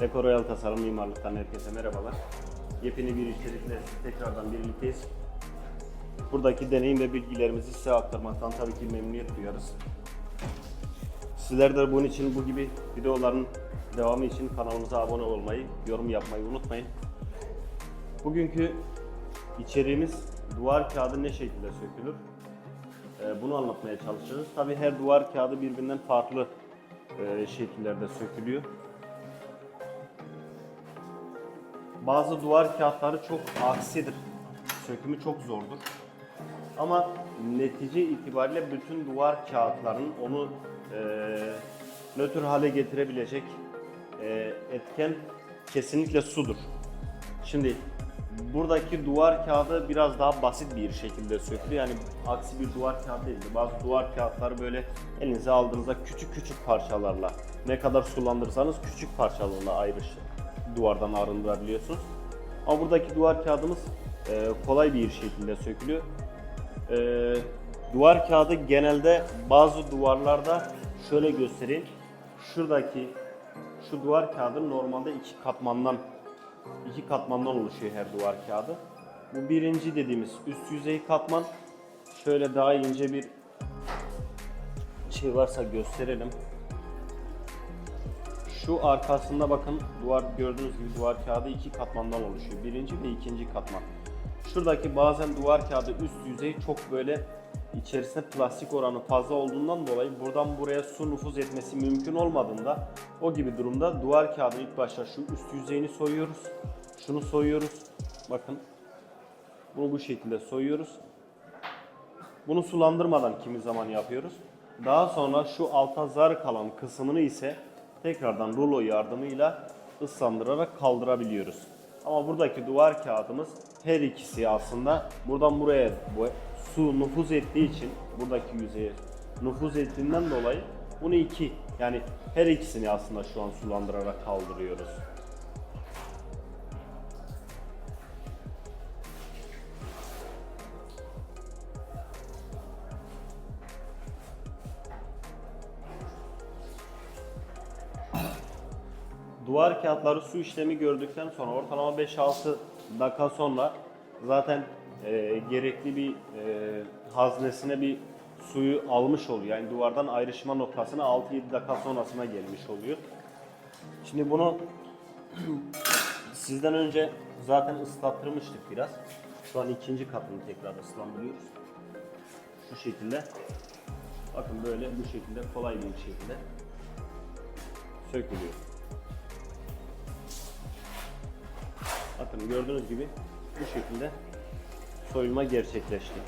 Dekor Royal Tasarım Mimarlık'tan herkese merhabalar. Yepyeni bir içerikle tekrardan birlikteyiz. Buradaki deneyim ve bilgilerimizi size aktarmaktan tabii ki memnuniyet duyarız. Sizler de bunun için bu gibi videoların devamı için kanalımıza abone olmayı, yorum yapmayı unutmayın. Bugünkü içeriğimiz duvar kağıdı ne şekilde sökülür? Ee, bunu anlatmaya çalışacağız. Tabii her duvar kağıdı birbirinden farklı e, şekillerde sökülüyor. Bazı duvar kağıtları çok aksidir. Sökümü çok zordur. Ama netice itibariyle bütün duvar kağıtlarının onu e, nötr hale getirebilecek e, etken kesinlikle sudur. Şimdi buradaki duvar kağıdı biraz daha basit bir şekilde sökülüyor. Yani aksi bir duvar kağıdı değil. Bazı duvar kağıtları böyle elinize aldığınızda küçük küçük parçalarla ne kadar sulandırırsanız küçük parçalarla ayrış duvardan arındırabiliyorsunuz. Ama buradaki duvar kağıdımız e, kolay bir şekilde sökülüyor. E, duvar kağıdı genelde bazı duvarlarda şöyle göstereyim. Şuradaki şu duvar kağıdı normalde iki katmandan iki katmandan oluşuyor her duvar kağıdı. Bu birinci dediğimiz üst yüzey katman. Şöyle daha ince bir şey varsa gösterelim. Şu arkasında bakın duvar gördüğünüz gibi duvar kağıdı iki katmandan oluşuyor. Birinci ve ikinci katman. Şuradaki bazen duvar kağıdı üst yüzey çok böyle içerisinde plastik oranı fazla olduğundan dolayı buradan buraya su nüfuz etmesi mümkün olmadığında o gibi durumda duvar kağıdını ilk başta şu üst yüzeyini soyuyoruz. Şunu soyuyoruz. Bakın. Bunu bu şekilde soyuyoruz. Bunu sulandırmadan kimi zaman yapıyoruz. Daha sonra şu alta zar kalan kısmını ise tekrardan rulo yardımıyla ıslandırarak kaldırabiliyoruz. Ama buradaki duvar kağıdımız her ikisi aslında buradan buraya bu su nüfuz ettiği için buradaki yüzeye nüfuz ettiğinden dolayı bunu iki yani her ikisini aslında şu an sulandırarak kaldırıyoruz. Duvar kağıtları su işlemi gördükten sonra ortalama 5-6 dakika sonra zaten e, gerekli bir e, haznesine bir suyu almış oluyor. Yani duvardan ayrışma noktasına 6-7 dakika sonrasına gelmiş oluyor. Şimdi bunu sizden önce zaten ıslattırmıştık biraz. Şu an ikinci katını tekrar ıslandırıyoruz. Şu şekilde. Bakın böyle bu şekilde kolay bir şekilde sökülüyor. Bakın gördüğünüz gibi bu şekilde soyulma gerçekleşti.